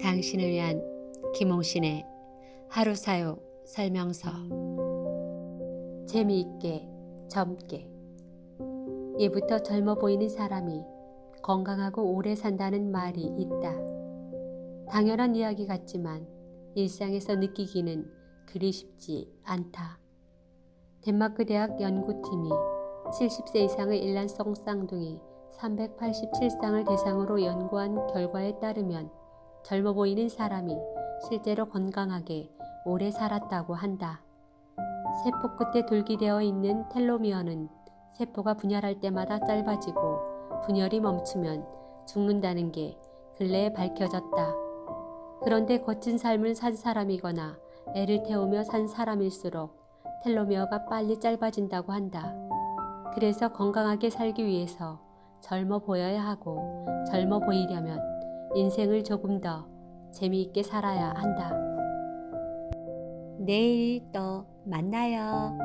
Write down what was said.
당신을 위한 김홍신의 하루 사용 설명서 재미있게 젊게 예부터 젊어 보이는 사람이 건강하고 오래 산다는 말이 있다. 당연한 이야기 같지만 일상에서 느끼기는 그리 쉽지 않다. 덴마크 대학 연구팀이 70세 이상의 일란성 쌍둥이 387쌍을 대상으로 연구한 결과에 따르면 젊어 보이는 사람이 실제로 건강하게 오래 살았다고 한다. 세포 끝에 돌기되어 있는 텔로미어는 세포가 분열할 때마다 짧아지고 분열이 멈추면 죽는다는 게 근래에 밝혀졌다. 그런데 거친 삶을 산 사람이거나 애를 태우며 산 사람일수록 텔로미어가 빨리 짧아진다고 한다. 그래서 건강하게 살기 위해서 젊어 보여야 하고 젊어 보이려면 인생을 조금 더 재미있게 살아야 한다. 내일 또 만나요.